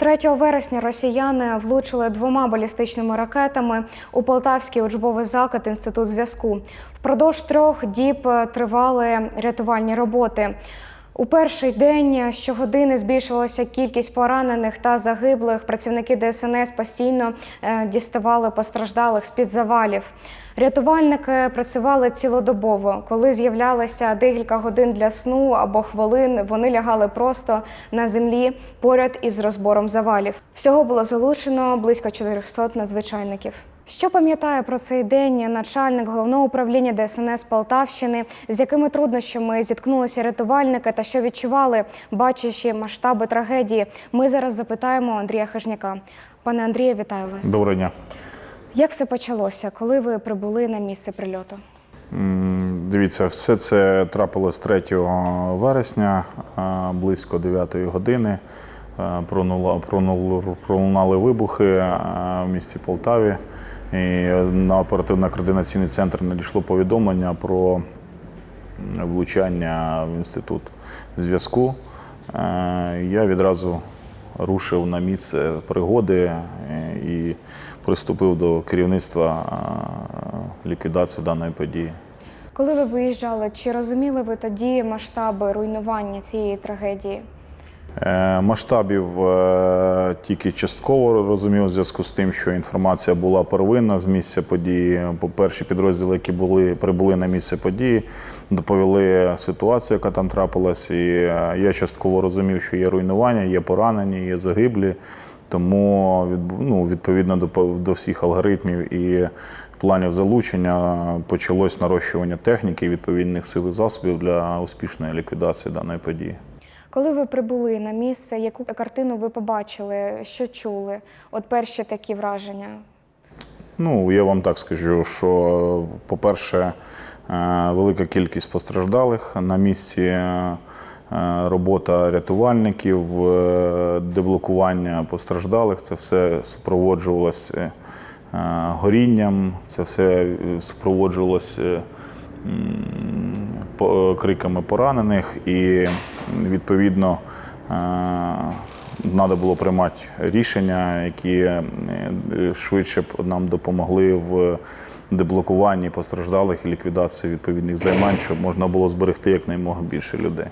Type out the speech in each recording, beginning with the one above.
3 вересня росіяни влучили двома балістичними ракетами у Полтавський учбовий заклад Інститут зв'язку. Впродовж трьох діб е, тривали рятувальні роботи. У перший день щогодини збільшувалася кількість поранених та загиблих. Працівники ДСНС постійно е, діставали постраждалих з-під завалів. Рятувальники працювали цілодобово. Коли з'являлося декілька годин для сну або хвилин, вони лягали просто на землі поряд із розбором завалів. Всього було залучено близько 400 надзвичайників. Що пам'ятає про цей день начальник головного управління ДСНС Полтавщини, з якими труднощами зіткнулися рятувальники та що відчували, бачачи масштаби трагедії? Ми зараз запитаємо Андрія Хижняка. Пане Андрію, вітаю вас. Доброго дня. Як все почалося, коли ви прибули на місце прильоту? Дивіться, все це трапилось 3 вересня близько 9 години. Пронула- Пролунали вибухи в місті Полтаві. І на оперативно-координаційний центр надійшло повідомлення про влучання в інститут зв'язку. Е, Я відразу рушив на місце пригоди е, і приступив до керівництва е, ліквідації даної події. Коли ви виїжджали, чи розуміли ви тоді масштаби руйнування цієї трагедії? Е, Масштабів е, тільки частково розумів у зв'язку з тим, що інформація була первинна з місця події. По перші підрозділи, які були прибули на місце події, доповіли ситуацію, яка там трапилась. І е, я частково розумів, що є руйнування, є поранені, є загиблі. Тому ну, відповідно до, до всіх алгоритмів і планів залучення почалось нарощування техніки відповідних сил і засобів для успішної ліквідації даної події. Коли ви прибули на місце, яку картину ви побачили, що чули? От перші такі враження. Ну, я вам так скажу, що, по-перше, е, велика кількість постраждалих на місці. е, Робота рятувальників, е, деблокування постраждалих це все супроводжувалося горінням, це все супроводжувалося криками поранених, і відповідно треба було приймати рішення, які е, швидше б нам допомогли в деблокуванні постраждалих і ліквідації відповідних займань, щоб можна було зберегти якнаймога більше людей.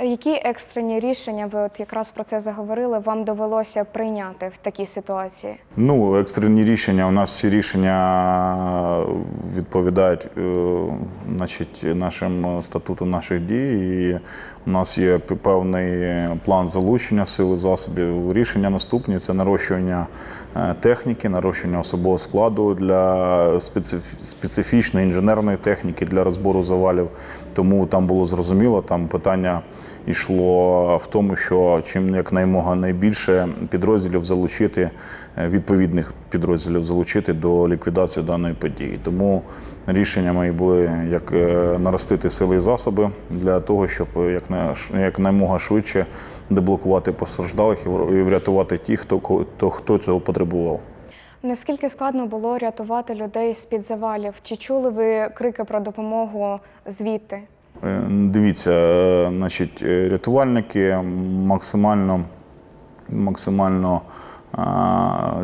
Е, Які екстрені рішення, ви от якраз про це заговорили, вам довелося прийняти в такій ситуації? Ну, екстрені рішення. У нас всі рішення відповідають е, значить, нашим статутам наших дій. І у нас є певний план залучення сили засобів. Рішення наступні це нарощування е, техніки, нарощування особового складу для специфічної інженерної техніки для розбору завалів. Тому там було зрозуміло, там питання йшло в тому, що чим якнаймога найбільше підрозділів залучити, е, відповідних підрозділів залучити до ліквідації даної події. Тому рішення мої були як е, наростити сили і засоби для того, щоб якна- якнаймога швидше деблокувати постраждалих і вр- врятувати тих, хто, хто, хто цього потребував. Наскільки складно було рятувати людей з-під завалів? Чи чули ви крики про допомогу звідти? Е, Дивіться, е, значить, е, рятувальники максимально, максимально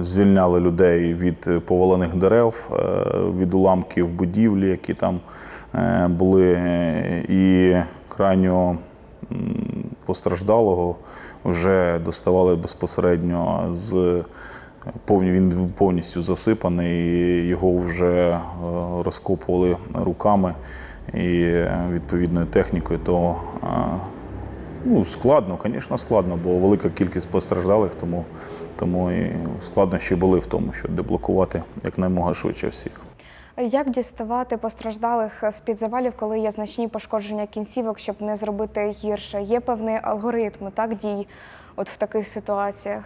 звільняли людей від повалених дерев, від уламків будівлі, які там були, і крайнього м, постраждалого вже доставали безпосередньо з повні він повністю засипаний, його вже е, розкопували руками і е, відповідною технікою, то е, ну, складно, звісно, складно, бо велика кількість постраждалих, тому, тому і складнощі були в тому, щоб деблокувати якнаймога швидше всіх. Як діставати постраждалих з-під завалів, коли є значні пошкодження кінцівок, щоб не зробити гірше? Є певний алгоритм так дій от в таких ситуаціях?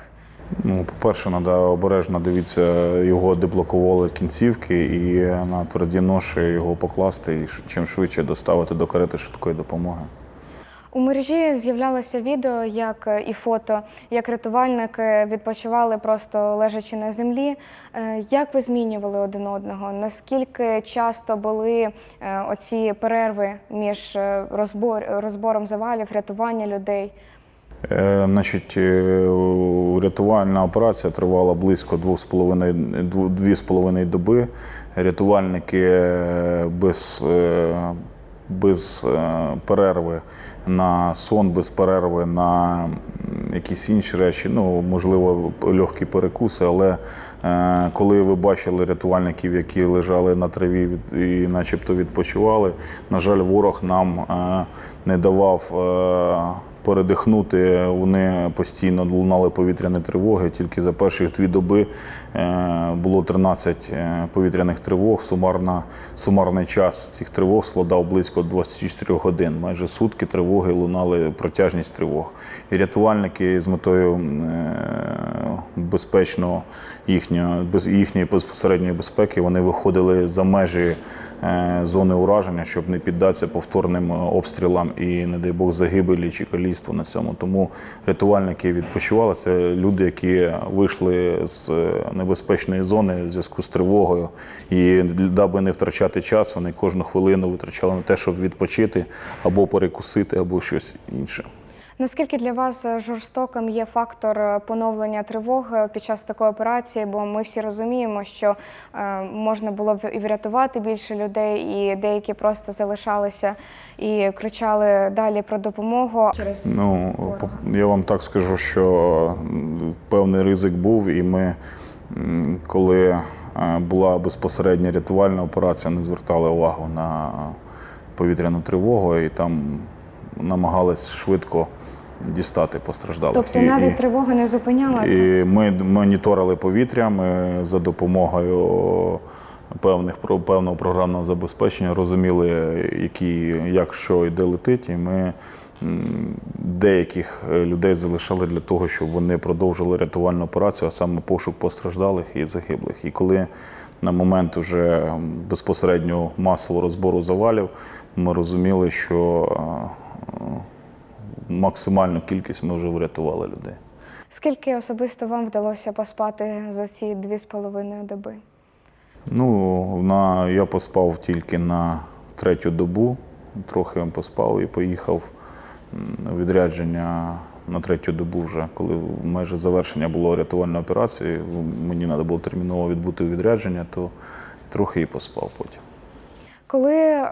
Ну, по-перше, треба обережно дивіться, його деблокували кінцівки і на тверді ноші його покласти і чим швидше доставити до карети швидкої допомоги. У мережі з'являлося відео, як е, і фото, як рятувальники відпочивали просто лежачи на землі. Е, Як ви змінювали один одного? Наскільки часто були е, оці перерви між розбор, розбором завалів, рятування людей? Значить, рятувальна операція тривала близько 2,5 дві з половиною доби. Рятувальники без, без перерви на сон, без перерви на якісь інші речі, ну, можливо, легкі перекуси, але е, коли ви бачили рятувальників, які лежали на траві і начебто відпочивали, на жаль, ворог нам е, не давав. е, передихнути. Вони постійно лунали повітряні тривоги. Тільки за перші дві доби було 13 е, повітряних тривог. Сумарна, сумарний час цих тривог складав близько 24 годин. Майже сутки тривоги лунали протяжність тривог. І рятувальники з метою е, безпечного їхньої, їхньої безпосередньої безпеки вони виходили за межі е, зони ураження, щоб не піддатися повторним е, обстрілам і, не дай Бог, загибелі чи каліцтву на цьому. Тому рятувальники відпочивали. Це люди, які вийшли з е, небезпечної зони в зв'язку з тривогою. І даби не втрачати час, вони кожну хвилину витрачали на те, щоб відпочити або перекусити, або щось інше. Наскільки для вас е, жорстоким є фактор е, поновлення тривоги під час такої операції? Бо ми всі розуміємо, що е, можна було б і врятувати більше людей, і деякі просто залишалися і кричали далі про допомогу. Через Ну, я вам так скажу, що певний ризик був, і ми, коли була безпосередня рятувальна операція, не звертали увагу на повітряну тривогу і там намагались швидко дістати постраждалих. тобто І- навіть і- тривога не зупиняла. і ми моніторили повітря. Ми за допомогою певних певного програмного забезпечення розуміли, які, як що і де летить. І ми деяких е, людей залишали для того, щоб вони продовжили рятувальну операцію, а саме пошук постраждалих і загиблих. І коли на момент уже безпосереднього масового розбору завалів, ми розуміли, що е, максимальну кількість ми вже врятували людей. Скільки особисто вам вдалося поспати за ці дві з половиною доби? Ну, на, я поспав тільки на третю добу, трохи поспав і поїхав у відрядження на третю добу вже, коли майже завершення було рятувальної операції. Мені треба було терміново відбути відрядження, то трохи і поспав потім. Коли е,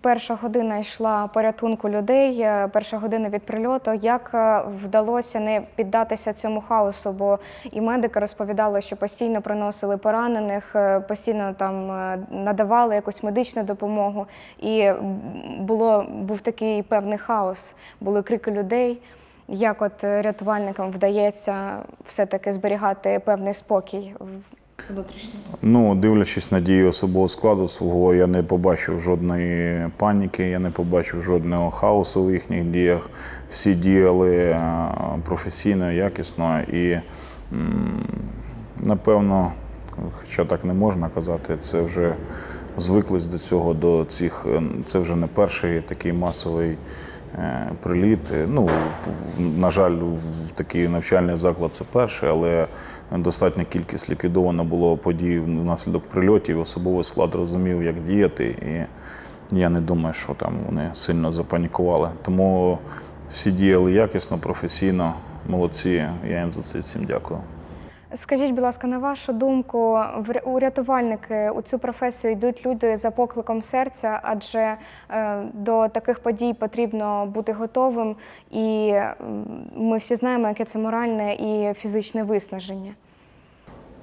перша година йшла порятунку людей, е, перша година від прильоту, як е, вдалося не піддатися цьому хаосу? Бо і медики розповідали, що постійно приносили поранених, е, постійно там надавали якусь медичну допомогу, і було був такий певний хаос, були крики людей. Як от рятувальникам вдається все-таки зберігати певний спокій Ну, дивлячись на дії особового складу свого, я не побачив жодної паніки, я не побачив жодного хаосу в їхніх діях. Всі діяли е, професійно, якісно і, напевно, хоча так не можна казати, це вже звиклись до цього, до цих. е, Це вже не перший такий масовий. е, Приліт. Ну, на жаль, в такий навчальний заклад це перший, але достатня кількість ліквідовано було подій внаслідок прильотів. Особовий склад розумів, як діяти, і я не думаю, що там вони сильно запанікували. Тому всі діяли якісно, професійно, молодці. Я їм за це всім дякую. Скажіть, будь ласка, на вашу думку, у рятувальники у цю професію йдуть люди за покликом серця, адже е, до таких подій потрібно бути готовим, і ми всі знаємо, яке це моральне і фізичне виснаження.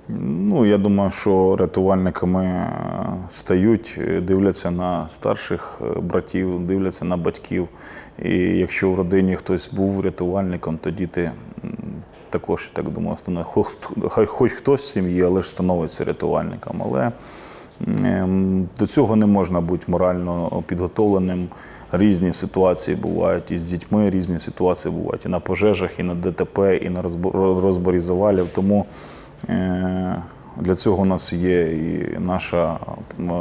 Ну, я думаю, що рятувальниками е, стають, е, дивляться на старших братів, дивляться на батьків. І якщо в родині хтось був рятувальником, то діти також, я так думаю, Хай хоч хтось з сім'ї, але ж становиться рятувальником. Але ем, до цього не можна бути морально підготовленим. Різні ситуації бувають і з дітьми, різні ситуації бувають і на пожежах, і на ДТП, і на розборі завалів. Тому Е, Для цього у нас є і наша е,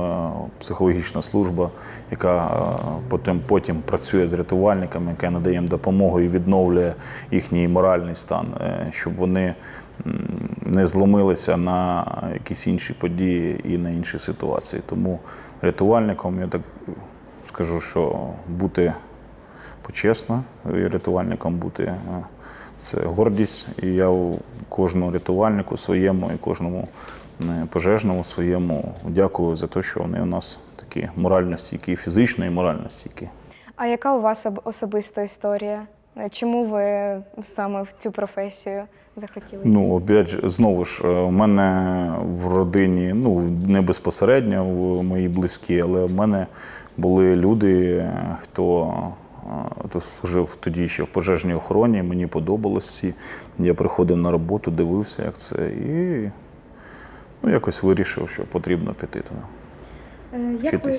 психологічна служба, яка е, потім, потім працює з рятувальниками, яка надає їм допомогу і відновлює їхній моральний стан, е, щоб вони не зломилися на якісь інші події і на інші ситуації. Тому рятувальником я так скажу, що бути почесно рятувальником бути. Це гордість. І я у кожному рятувальнику своєму і кожному е, пожежному своєму дякую за те, що вони у нас такі морально стійкі, фізично і морально стійкі. А яка у вас особиста історія? Е, Чому ви саме в цю професію захотіли? Ну, опять знову ж, е, у мене в родині, ну, не безпосередньо в мої близькі, але в мене були люди, хто служив тоді ще в пожежній охороні, мені подобалось ці. Я приходив на роботу, дивився, як це, і ну, якось вирішив, що потрібно піти туди. Е, Як ви,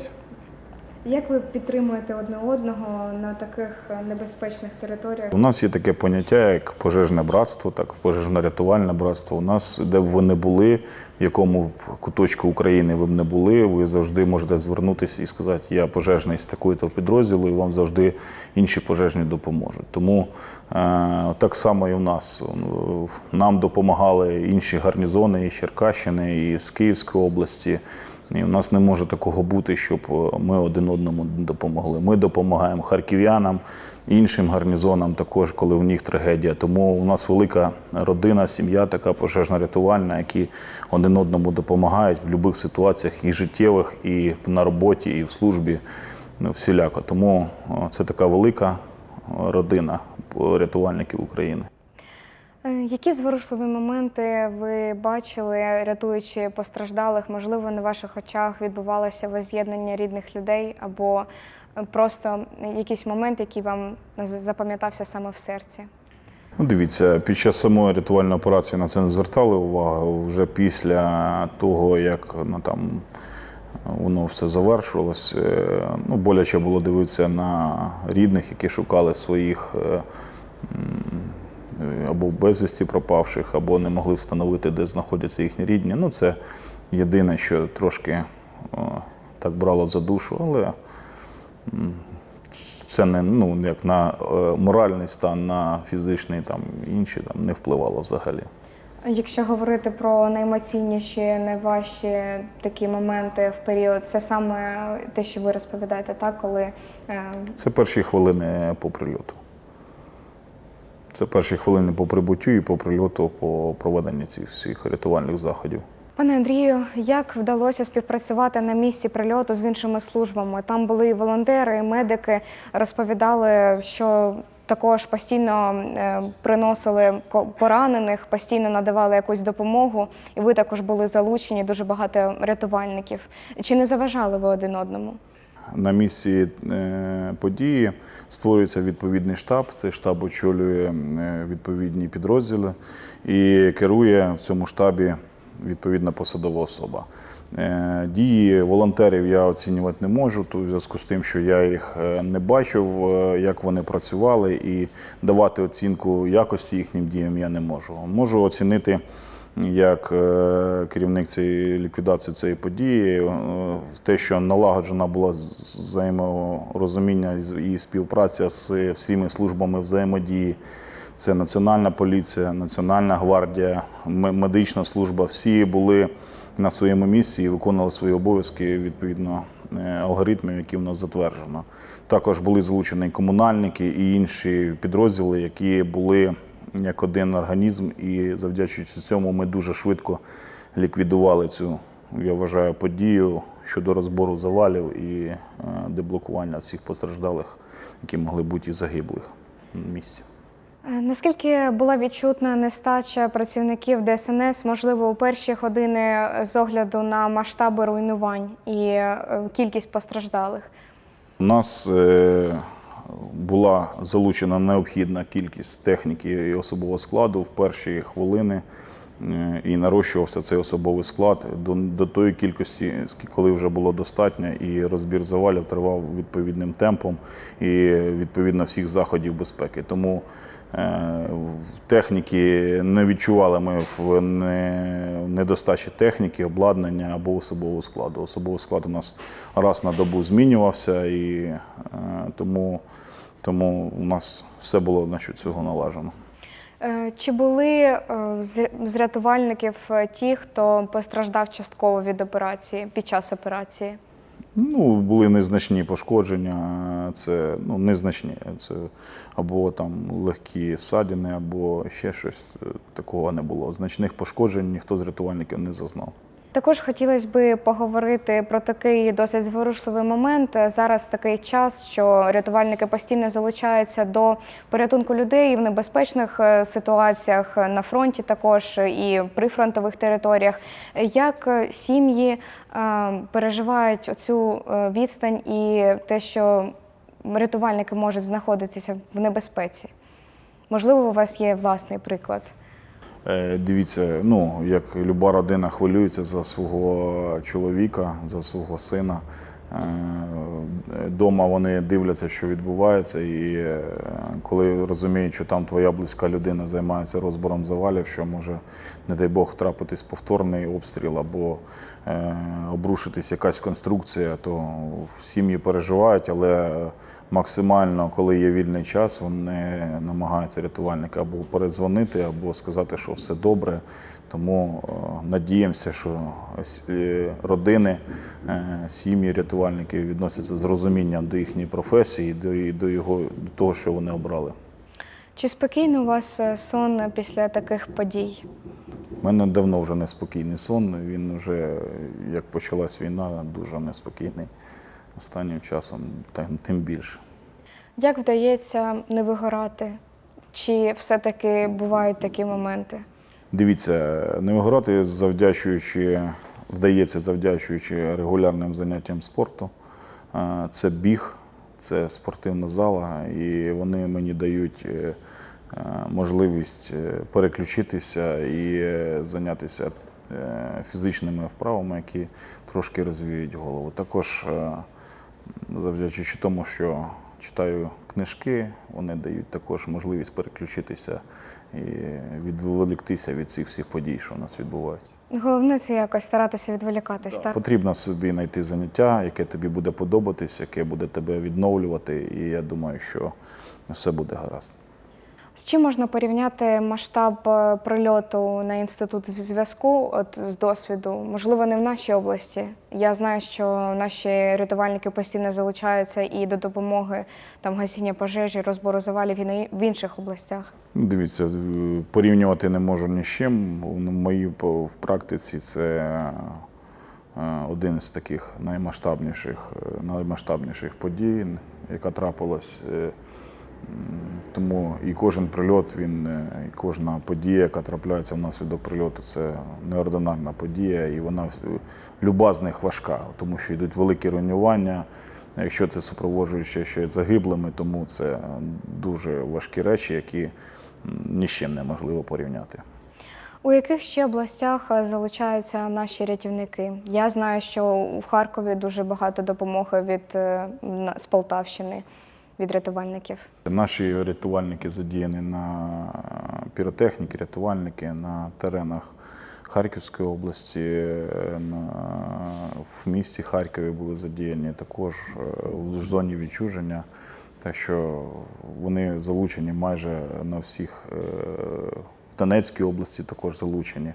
як ви підтримуєте одне одного на таких небезпечних територіях? У нас є таке поняття, як пожежне братство, так пожежно-рятувальне братство. У нас, де б ви не були, в якому куточку України ви б не були, ви завжди можете звернутися і сказати, я пожежний з такої-то підрозділу, і вам завжди інші пожежні допоможуть. Тому е, так само і в нас. Нам допомагали інші гарнізони і Черкащини, і з Київської області. І у нас не може такого бути, щоб е, ми один одному допомогли. Ми допомагаємо харків'янам, іншим гарнізонам, також коли в них трагедія. Тому у нас велика родина, сім'я така пожежно-рятувальна, які один одному допомагають в будь-яких ситуаціях і життєвих, і на роботі, і в службі. Ну, всіляко. Тому це така велика родина рятувальників України. Е, Які зворушливі моменти ви бачили, рятуючи постраждалих? Можливо, на ваших очах відбувалося воз'єднання рідних людей, або просто якийсь момент, який вам запам'ятався саме в серці? Ну, дивіться, під час самої рятувальної операції на це не звертали увагу. Вже після того, як ну, там, воно все завершилось, е, ну, боляче було дивитися на рідних, які шукали своїх е, або безвісті пропавших, або не могли встановити, де знаходяться їхні рідні. Ну, це єдине, що трошки о, так брало за душу, але це не ну як на е, моральний стан, на фізичний там інші там не впливало взагалі. Якщо говорити про найемоційніші, найважчі такі моменти в період, це саме те, що ви розповідаєте, так, коли е, Це перші хвилини по прильоту. Це перші хвилини по прибуттю і по прильоту по проведенню цих всіх рятувальних заходів. Пане Андрію, як вдалося співпрацювати на місці прильоту з іншими службами? Там були і волонтери, і медики розповідали, що також постійно е, приносили поранених, постійно надавали якусь допомогу, і ви також були залучені, дуже багато рятувальників. Чи не заважали ви один одному? На місці е, події створюється відповідний штаб. Цей штаб очолює е, відповідні підрозділи і керує в цьому штабі відповідна посадова особа. Е, Дії волонтерів я оцінювати не можу, в зв'язку з тим, що я їх е, не бачив, е, як вони працювали, і давати оцінку якості їхнім діям я не можу. Можу оцінити як керівник цієї ліквідації цієї події, те, що налагоджена була взаєморозуміння і співпраця з всіма службами взаємодії. Це Національна поліція, Національна гвардія, медична служба. Всі були на своєму місці і виконували свої обов'язки відповідно е, алгоритмів, які в нас затверджено. Також були залучені комунальники і інші підрозділи, які були як один організм, і завдячуючи цьому ми дуже швидко ліквідували цю, я вважаю, подію щодо розбору завалів і е, деблокування всіх постраждалих, які могли бути і загиблих на місці. Е, Наскільки була відчутна нестача працівників ДСНС, можливо, у перші години з огляду на масштаби руйнувань і е, кількість постраждалих? У нас е, була залучена необхідна кількість техніки і особового складу в перші хвилини, е, і нарощувався цей особовий склад до, до тої кількості, коли вже було достатньо, і розбір завалів тривав відповідним темпом і відповідно всіх заходів безпеки. Тому е, техніки не відчували ми в недостачі техніки, обладнання або особового складу. Особовий склад у нас раз на добу змінювався, і е, тому, тому у нас все було значить, цього налажено. Е, Чи були е, з- рятувальників е, ті, хто постраждав частково від операції під час операції? Ну, були незначні пошкодження, це ну, незначні. Це або там легкі садіни, або ще щось Е, такого не було. Значних пошкоджень ніхто з рятувальників не зазнав. Також хотілося би поговорити про такий досить зворушливий момент. Зараз такий час, що рятувальники постійно залучаються до порятунку людей в небезпечних е, ситуаціях на фронті, також і при фронтових територіях. Як е, сім'ї е, переживають оцю е, відстань і те, що рятувальники можуть знаходитися в небезпеці? Можливо, у вас є власний приклад. Е, Дивіться, ну як люба родина хвилюється за свого чоловіка, за свого сина. Е, Дома вони дивляться, що відбувається, і е, коли розуміють, що там твоя близька людина займається розбором завалів, що може, не дай Бог, трапитись повторний обстріл або обрушитись якась конструкція, то сім'ї переживають, але максимально, коли є вільний час, вони намагаються рятувальника або передзвонити, або сказати, що все добре. Тому е, надіємося, що е, родини, е, сім'ї рятувальників відносяться з розумінням до їхньої професії, до, і до його до того, що вони обрали. Чи спокійно у вас сон після таких подій? У мене давно вже неспокійний сон. Він вже, як почалась війна, дуже неспокійний. Останнім часом тим- більше. Як вдається не вигорати? Чи все-таки бувають такі моменти? Дивіться, не вигорати завдячуючи, вдається завдячуючи регулярним заняттям спорту. Це біг, це спортивна зала, і вони мені дають е, е, можливість е, переключитися і зайнятися фізичними вправами, які трошки розвіють голову. Також завдячуючи тому, що читаю книжки, вони дають також можливість переключитися і відволіктися від цих всіх подій, що у нас відбуваються. Головне це якось старатися відволікатись, так? Потрібно собі знайти заняття, яке тобі буде подобатись, яке буде тебе відновлювати, і я думаю, що все буде гаразд. З чим можна порівняти масштаб е, прильоту на інститут зв'язку от з досвіду? Можливо, не в нашій області. Я знаю, що наші рятувальники постійно залучаються і до допомоги там гасіння пожежі, розбору завалів і в інших областях. Ну, Дивіться, порівнювати не можу ні з чим. В моїй в практиці це е, один з таких наймасштабніших, е, наймасштабніших подій, яка трапилась. Е, Тому і кожен прильот, він е, і кожна подія, яка трапляється внаслідок прильоту, це неординарна подія, і вона люба з них важка, тому що йдуть великі руйнування. Якщо це супроводжуючи ще загиблими, тому це дуже важкі речі, які ні з чим неможливо порівняти. У яких ще областях е, залучаються наші рятівники? Я знаю, що в Харкові дуже багато допомоги від е, з Полтавщини від рятувальників. Наші рятувальники задіяні на піротехніки, рятувальники на теренах Харківської області, на, в місті Харкові були задіяні також е, в зоні відчуження. Так що вони залучені майже на всіх е, в Донецькій області також залучені.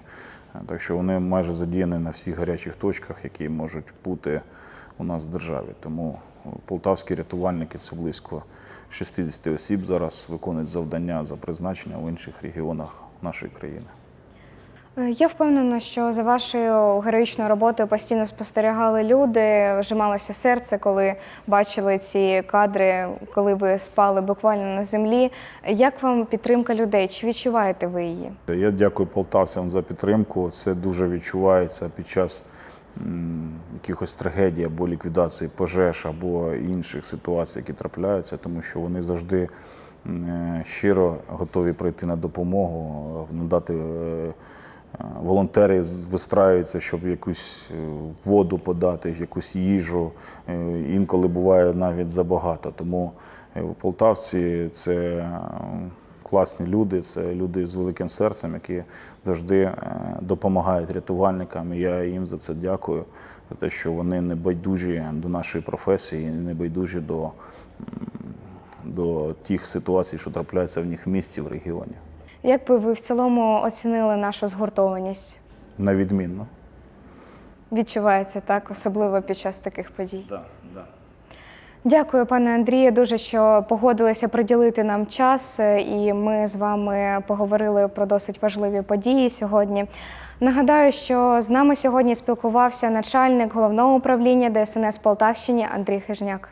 Так що вони майже задіяні на всіх гарячих точках, які можуть бути у нас в державі. Тому полтавські рятувальники це близько 60 осіб зараз виконують завдання за призначення в інших регіонах нашої країни. Е, Я впевнена, що за вашою героїчною роботою постійно спостерігали люди, вжималося серце, коли бачили ці кадри, коли ви спали буквально на землі. Як вам підтримка людей? Чи відчуваєте ви її? Я дякую полтавцям за підтримку. Це дуже відчувається під час якихось трагедій або ліквідації пожеж або інших ситуацій, які трапляються, тому що вони завжди е, щиро готові прийти на допомогу, надати. е, е, Волонтери вистраюються, щоб якусь воду подати, якусь їжу. Інколи буває навіть забагато. Тому полтавці це класні люди, це люди з великим серцем, які завжди е, допомагають рятувальникам. І я їм за це дякую, за те, що вони не байдужі до нашої професії, не байдужі до, до тих ситуацій, що трапляються в них в місті, в регіоні. Як би ви в цілому оцінили нашу згуртованість? На відмінно. відчувається так, особливо під час таких подій. Да. Дякую, пане Андрію, дуже що погодилися приділити нам час, е, і ми з вами поговорили про досить важливі події сьогодні. Нагадаю, що з нами сьогодні спілкувався начальник головного управління ДСНС Полтавщині Андрій Хижняк.